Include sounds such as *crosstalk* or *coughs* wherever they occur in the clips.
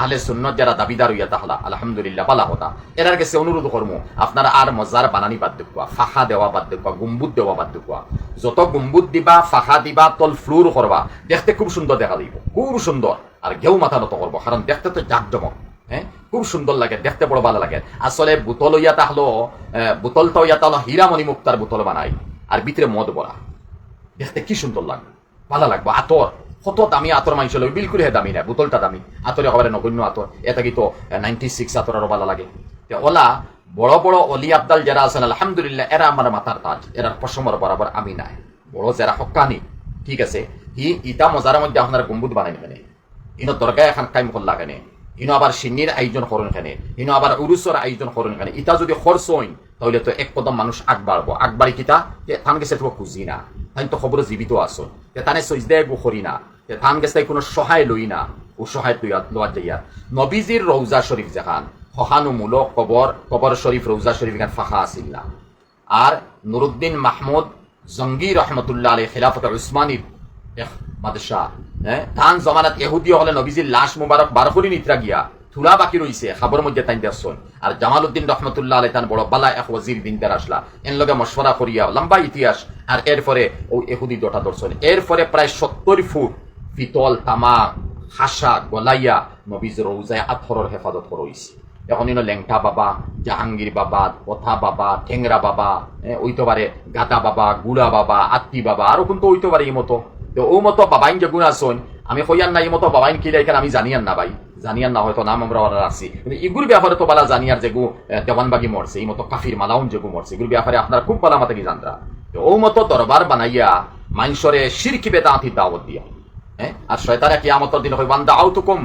আহলে সুন্নত যারা দাবিদার হইয়া তাহলা, আলহামদুলিল্লাহ, পালা হতা এরার কাছে অনুরোধ করমু, আপনারা আর মজার বানানি বাদ দেখুয়া ফাঁকা দেওয়া বাদ দেখুয়া গুম্বুদ দেওয়া বাদ দেখুয়া যত গুম্বুদ দিবা ফাঁকা দিবা তল ফ্লুর করবা, দেখতে খুব সুন্দর দেখা দিব, খুব সুন্দর। আর ঘেউ মাথা নত করব, কারণ দেখতে তো জাকজমক হ্যাঁ? খুব সুন্দর লাগে, দেখতে বড় ভালো লাগে। আসলে বোতল ইয়া তাহলো বোতলটা ইয়া তাহলো হীরামণি মুক্তার বোতল বানাই, আর ভিতরে মদ বড়া দেখতে কি সুন্দর লাগবে ভালো লাগবে, আতর। কত দামি আতর মাংস বিলকুলহে বিলকুল হে দামি না, বোতলটা দামি। আতরে একেবারে নগণ্য আতর এটা কি তো নাইনটি সিক্স আতর আরও ভালো লাগে। ওলা বড় বড় অলি আবদাল যারা আছেন, আলহামদুলিল্লাহ এরা আমার মাথার তাজ। এরার পশমর বরাবর আমি নাই। বড় যারা হকানি ঠিক আছে হি ইটা মজার মধ্যে আপনার গম্বুদ বানাই মানে। ইনো দরকার এখন কাইম করলা কেনে ইনো আবার সিন্নির আয়োজন করুন এখানে ইনো আবার উরুসর আয়োজন করুন এখানে ইটা যদি খরচ হইন তাহলে তো এক কদম মানুষ আগ বাড়বো আগ বাড়ি কিতা? যে থান গেছে তো খুঁজি না। তাই তো খবর জীবিত আছো যে তানে সইজদায় করি না। যে থান গেছে কোনো সহায় লই না। ও সহায় তুই লোয়া যাইয়া নবীজির রৌজা শরীফ যেখান সহানুমূলক কবর কবর শরীফ রৌজা শরীফ এখান ফাঁকা আসিল না। আর নুরুদ্দিন মাহমুদ জঙ্গি রহমতুল্লাহ আলী খেলাফত উসমানীর হ্যাঁ তান জমানাত এহুদি হলে নবীজির লাশ মুবারক বার করি নিত্রা গিয়া থুলা বাকি রইছে খাবর মধ্যে তাই দেখছন আর জামালউদ্দিন রহমতুল্লাহ আলী তান বড় বালা এক ওয়াজির দিনদার আসলা। এন লগে মশওয়ারা করিয়া লম্বা ইতিহাস। আর এরপরে ও এহুদি দোটা দর্শন এরপরে প্রায় সত্তর ফুট পিতল, তামা হাসা গলাইয়া নবীজ রৌজায় আথরর হেফাজত করইছে এখন ইনো লেংটা বাবা জাহাঙ্গীর বাবা কথা বাবা ঠেংরা বাবা ওইতে পারে গাদা বাবা, গুড়া বাবা, আত্মি বাবা আরও কিন্তু ওইতে পারে এই মতো তো ও মতো বাবাইন যে গুণ আসুন আমি হইয়ান না এই মতো বাবাইন কি এখানে আমি জানিয়ান না ভাই জানিয়ান না হয়তো নাম আমরা ওরা আসি কিন্তু ইগুর ব্যাপারে তো বালা জানিয়ার যেগু দেওয়ানবাগি মরছে এই মতো কাফির মালাউন যেগু মরছে এগুর ব্যাপারে আপনার খুব বালা মাতা কি জানরা তো ও মতো দরবার বানাইয়া মাংসরে সিরকি বেদাঁতি দাওয়াত দিয়া হ্যাঁ আর শয়তারা কি আমতর দিন বান্দা আও তো কম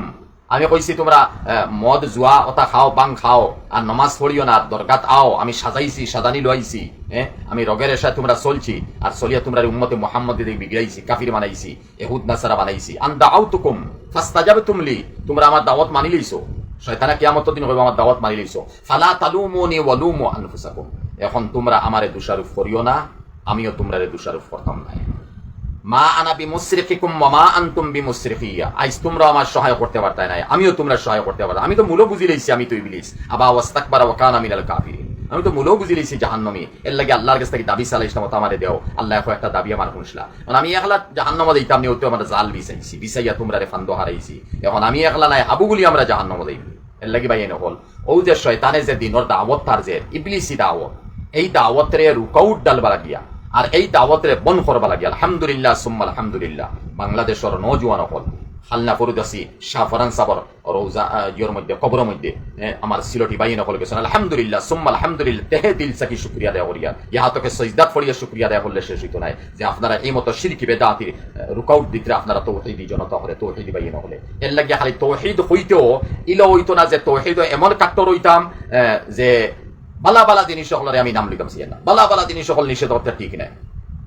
আমি কইছি, তোমরা মদ, জুয়া, ওটা খাও, বাং খাও, আর নমাজ পড়িও না, দরগাত আও, আমি সাজাইছি, সাজানি লইছি হ্যাঁ আমি রগের এসায় তোমরা চলছি, আর চলিয়া তোমরা উম্মতে মোহাম্মদ দিকে বিগড়াইছি, কাফির বানাইছি, এহুদ, নাসারা বানাইছি। আন দাও তো কম ফাস্তা যাবে তুমলি তোমরা আমার দাওয়াত মানি লইছো। শয়তানা কিয়ামত দিন কইব আমার দাওয়াত মানি লইছো। ফালা তালুমুনি ওয়ালুমু আনফুসাকুম। এখন তোমরা আমারে দোষারোপ করিও না, আমিও তোমরারে দোষারোপ করতাম না। মা আনা বি মুসরিফিকুম মা আনতুম বি মুসরিফিয়া আইস তোমরা আমার সহায় করতে পারতাই না আমিও তোমরা সহায় করতে পারতাম আমি তো মূল বুঝি লইছি আমি তো ইবলিস। আবা ওয়াস্তাকবারা ওয়া কানা মিনাল কাফিরিন। আমি তো মূল বুঝি লইছি জাহান্নামী। এর লাগে আল্লাহর কাছ থেকে দাবি চালাইছিলাম মতো আমারে দেও। আল্লাহ এখন একটা দাবি আমার শুনছিলা। মানে আমি একলা জাহান্নামে দিতাম নিও তো আমার জাল বিছাইছি। বিছাইয়া তোমরা রে ফান্দ হারাইছি। এখন আমি একলা নাই, হাবু বলি আমরা জাহান্নামে দেই এর লাগে ভাই এনে হল, ও যে শয়তানে যে দিনর দাওয়াত তার যে, ইবলিসি দাওয়াত। এই দাওয়াতরে রুকাউট ডালবা লাগিয়া আর এই দাওয়াতরে বন করবা লাগে। আলহামদুলিল্লাহ, সুম্মা আলহামদুলিল্লাহ। বাংলাদেশের নজওয়ান হল হালনা ফরুদাসি, শাহ ফরান সাবর রোজা ইয়র মধ্যে, কবরের মধ্যে আমার সিলটি বাইন হল গেছেন। আলহামদুলিল্লাহ, সুম্মা আলহামদুলিল্লাহ তেহে দিল সাকি শুক্রিয়া দেওয়া করিয়া ইহা তোকে সজদাত ফড়িয়া শুক্রিয়া দেওয়া করলে শেষ হইতো নাই। যে আপনারা এই মতো শিরকি বেদাতির রুকাউট দিতে আপনারা তৌহিদি জনতা হলে তৌহিদি বাইন হলে। এর লাগিয়া খালি তৌহিদ হইতেও, ইলো হইতো না যে তৌহিদ এমন কাট্টর হইতাম যে বালা বালা জিনিস সকলের আমি নাম লিখাম সিয়া না বালা বালা জিনিস সকল নিষেধ করতে ঠিক নাই।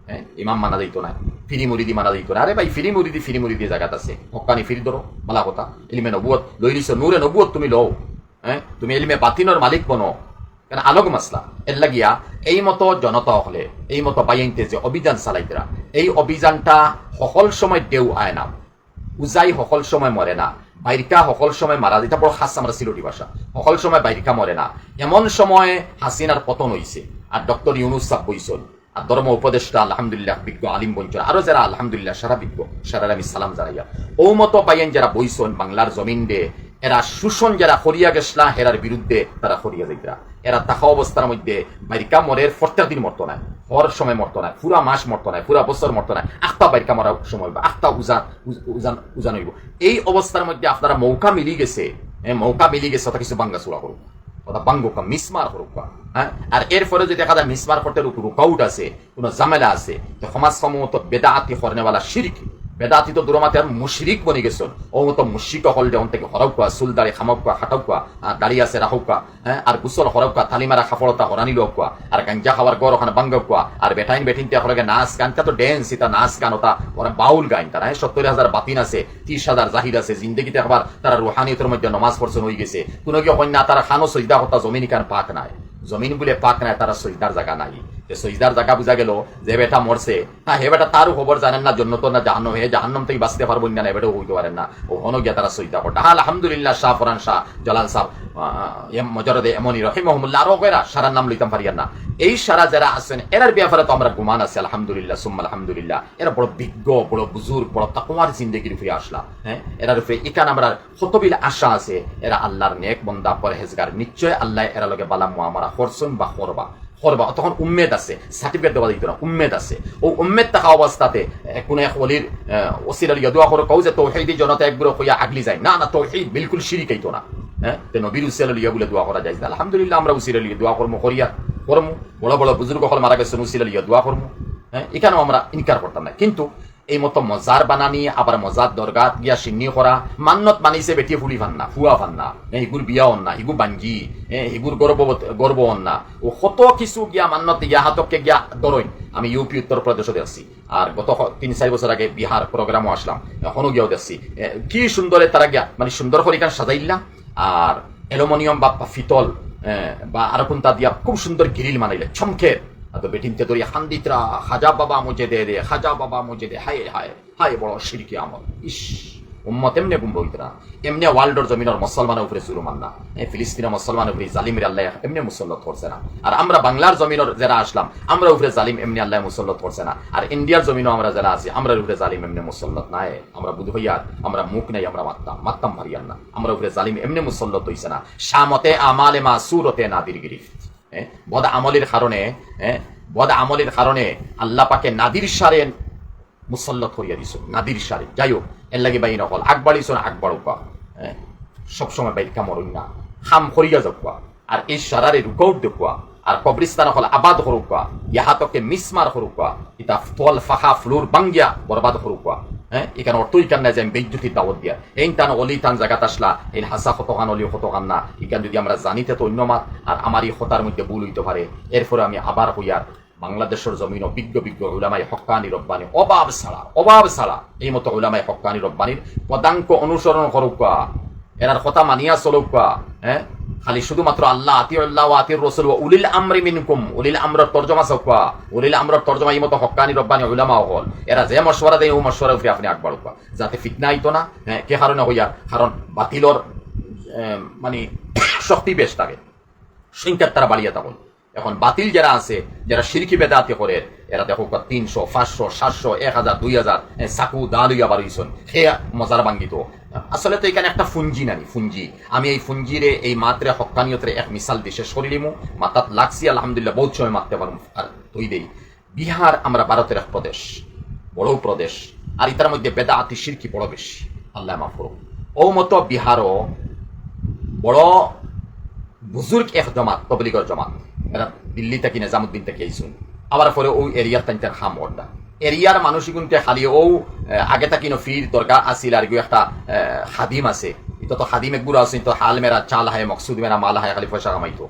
হ্যাঁ? ইমাম মানা দিত না, ফিরি মুরিদি মানা দিত না। আরে ভাই, ফিরি মুরিদি ফিরি মুরিদি জায়গাত আছে। হকানি ফিরি ধরো, বালা কথা। ইলমে নবুয়ত লই দিছ নূরে নবুয়ত তুমি লও। হ্যাঁ? তুমি ইলমে বাতিনর মালিক বনো। কেন? আলোক মাসলা। এর লাগিয়া এই মতো জনতা হলে, এই মতো বাইনতে যে অভিযান চালাইতরা, এই অভিযানটা সকল সময় দেউ আয় না। উজাই সকল সময় মরে না। বাইরিকা সকল সময় মারা যেটা বড় খাস আমরা সিলটি ভাষা। সকল সময় বাইরিকা মরে না। এমন সময় হাসিনার পতন হইছে আর ডক্টর ইউনুস সাহ বইসল আর ধর্ম উপদেষ্টা, আলহামদুলিল্লাহ, বিজ্ঞ, আলিম বঞ্চন আরও যারা আলহামদুলিল্লাহ সারা বিজ্ঞ সারা আমি সালাম জানাইয়া ও মতো বাইন যারা বইসন বাংলার জমিন দে এরা শোষণ যারা হরিয়া গেছলা হেরার বিরুদ্ধে তারা হরিয়া যাইতরা এরা তাকা অবস্থার মধ্যে বাইরিকা মরের প্রত্যেক দিন মরতো না হর সময় মরতো নাই, পুরা মাস মরতো নাই, পুরা বছর মরতো নাই, আখতা বাইরকা মরার সময় বা আখতা উজান উজান উজান হইব। এই অবস্থার মধ্যে আপনারা মৌকা মিলি গেছে মৌকা মিলি গেছে ওটা কিছু বাঙ্গা চূড়া করুক ওটা বাঙ্গুকা মিসমার করুক হ্যাঁ? আর এরপরে যদি দেখা যায় মিসমার করতে রুকাউট আছে, কোনো জামেলা আছে, তো সমাজ সমূহত বেদাতি হরনেওয়ালা শিরকি। বেদাতি তো দূরমাতে আর মুশরিক বনি গেছেন ও মতো মুশিক হল যেমন থেকে হরকুয়া চুলদারি খামাকুয়া হাটাকুয়া দাড়ি আছে রাহুকা হ্যাঁ আর গুসল হরকুয়া তালিমারা খাফলতা হরানি লোকুয়া আর গাঞ্জা খাওয়ার গর ওখানে বাঙ্গকুয়া আর বেটাইন বেটিন তে হরগে নাচ গান তা তো ড্যান্স ইতা নাচ গান ওটা ওরা বাউল গাইন তারা হ্যাঁ সত্তর হাজার বাতিন আছে ত্রিশ হাজার জাহির আছে, জিন্দগিতে আবার তারা রুহানিয়তের মধ্যে নমাজ পড়ছেন হয়ে গেছে। কোনো কি হয় তারা খানো সৈদা হতা জমিনি কান পাক নাই। জমিন বলে পাক নাই তারা সৈদার জায়গা নাই। যে জায়গা গেল, যে বেটা মরছে। হ্যাঁ হে বেটা, তারও খবর জানেন না জন্য তো না জাহান্নম হে জাহান্নম থেকে বাঁচতে না হইতে পারেন না। ও তারা হ্যাঁ আলহামদুলিল্লাহ, শাহ ফরান শাহ সাহ আরও এরা সারার নাম লইতাম পারিয়ান না। এই সারা যারা আছেন, এরার ব্যাপারে তো আমরা গুমান আছি, আলহামদুলিল্লাহ, সুম্মা আলহামদুলিল্লাহ। এরা বড় বিজ্ঞ, বড় বুজুর্গ, বড় তাকুয়ার জিন্দগির আসলা হ্যাঁ? এখানে আমরা কতবিল আশা আছে। এরা আল্লাহর নেক বন্দা, পরহেজগার। নিশ্চয় আল্লাহ এরা লগে বালা মুআমারা করছেন বা করবা করবা তখন উম্মেদ আছে সার্টিফিকেট দেওয়া দিত না, উম্মেদ আছে। ও উম্মেদ থাকা অবস্থাতে কোনো এক অলির ওসির ইয়াদুয়া করে, কও যে তৌহিদি জনতা একবার হইয়া আগলি যায়। না না, তৌহিদ বিলকুল শিরিকাইতো না। হ্যাঁ তে নবীর উসির ইয়া বলে দোয়া করা যায়। আলহামদুলিল্লাহ, আমরা উসির আলী দোয়া করব করিয়া কর্ম। বড় বড় বুজুর্গ হল মারা গেছেন উসির ইয়া দোয়া কর্ম। হ্যাঁ এখানেও আমরা ইনকার করতাম না। কিন্তু এই মতো মজার বানানি, আবার মজার দরগাত গিয়া সিন্নি করা মান্নত মানিছে বেটি ফুলি ভান্না ফুয়া ভান্না। এগুর বিয়া অন্না এগুর বাঞ্জি এগুর গর্ব গর্ব অন্না। ও কত কিছু গিয়া মান্নত গিয়া হাতককে গিয়া দরইন আমি ইউপি উত্তর প্রদেশে দেখছি আর গত তিন চারি বছর আগে বিহার প্রোগ্রামও আসলাম। এখনও গিয়াও দেখছি কি সুন্দরে তারা গিয়া মানে সুন্দর করে এখানে সাজাইলা আর অ্যালুমিনিয়াম বা ফিতল বা আর কোনটা দিয়া খুব সুন্দর গ্রিল মানাইলে চমকের তো বেটিনতে ধরি হান্দিতরা খাজা বাবা মুজে দে দে খাজা বাবা মুজে দে হায় হায় হায় বড় শিরকি আমল ইস উম্মত এমনি গুম্ব হইতরা এমনি ওয়ার্ল্ডর জমিনের মুসলমানের উপরে মান্না। এই ফিলিস্তিনের মুসলমানের উপরে জালিমের আল্লাহ এমনি মুসল্লত করছে না। আর আমরা বাংলার জমিনের যারা আসলাম আমরা উপরে জালিম এমনি আল্লাহ মুসল্লত করছে না। আর ইন্ডিয়ার জমিনও আমরা যারা আছি আমরা উপরে জালিম এমনি মুসল্লত নাই। আমরা বুধ হইয়ার আমরা মুখ নাই আমরা মারতাম মারতাম মারিয়ান না। আমরা উপরে জালিম এমনি মুসল্লত হইছে না। শামতে আমালে মা সুরতে নাদির গিরিফত এ, বদ আমলের কারণে বদ আমলের কারণে আল্লাহ পাকে নাদির সারে মুসল্লত করিয়া দিছ নাদির সারে। যাই হোক, এর লাগে বাই নকল আগ না আগ বাড়ুকা সবসময় বাই কামড়ই না খাম করিয়া যাকুয়া আর এই সারারে রুকৌট দেখুয়া আর কবরিস্তান হল আবাদ হরুকা ইয়াহাতকে মিসমার হরুকা ইতা ফল ফাহা ফ্লুর বাঙ্গিয়া বরবাদ হরুকা হ্যাঁ? এখানে অর্থই কান না যে আমি বিদ্যুতির দাওয়াত দিয়া। এই টান অলি টান জায়গাত আসলা এই হাসা কতখান অলি কতখান না। এখান যদি আমরা জানিতে তো অন্য মাত, আর আমার এই হতার মধ্যে ভুল হইতে পারে। এরপরে আমি আবার হইয়ার বাংলাদেশের জমিন বিজ্ঞ বিজ্ঞ উলামাই হক্কানি রব্বানি। অভাব ছাড়া অভাব ছাড়া এই মতো উলামাই হক্কানি রব্বানির পদাঙ্ক অনুসরণ করুকা এরার কথা মানিয়া চলুকা হ্যাঁ? খালি শুধুমাত্র আল্লাহ আতি আল্লাহ আতির রসুল উলিল আমরি মিনকুম। উলিল আমরার তর্জমা চৌকা উলিল আমরার তর্জমা এই মতো হক্কানি রব্বানি উলামা হল। এরা যে মশওয়ারা দেয়, ও মশওয়ারা উপরে আপনি আগবাড়ুকা যাতে ফিতনা আইতো না হ্যাঁ কে কারণে হইয়া? কারণ বাতিলর মানে *coughs* শক্তি বেশ থাকে সংখ্যার তারা বাড়িয়ে তখন এখন বাতিল যারা আছে, যারা সিরকি বেদাতে করে এরা দেখো তিনশো, পাঁচশো, সাতশো, এক হাজার, দুই হাজার সাকু দালুইয়া বাড়িয়েছেন সে মজার বাঙ্গিত। আসলে তো এখানে একটা ফুঞ্জি নানি, ফুঞ্জি। আমি এই ফুঞ্জিরে, এই মাত্রে হকানিয়তের এক মিসাল করে নিমু। মাতাত লাগছি, আলহামদুলিল্লাহ, বহুত সময় মারতে পারব আর তুই দেই। বিহার আমরা ভারতের এক প্রদেশ, বড় প্রদেশ। আর ইতার মধ্যে বেদা আতি সিরকি বড় বেশি। আল্লাহ মাফ করুক। ও মতো বিহারও বড় বুজুর্গ এক জমাত, তবলিগর জমাত। এরা দিল্লি থেকে নিজামুদ্দিন থেকে আইসুন। আবার পরে ও এরিয়ার তাইতে খাম অর্ডা এরিয়ার মানুষই কিন্তু খালি ও আগে তাকি ফির দরকার আসিল আর কি একটা হাদিম আছে। এটা তো খাদিম একগুলো আছে তো হাল মেরা, চাল হায়, মকসুদ মেরা, মাল হায়, খালি পয়সা কামাইতো।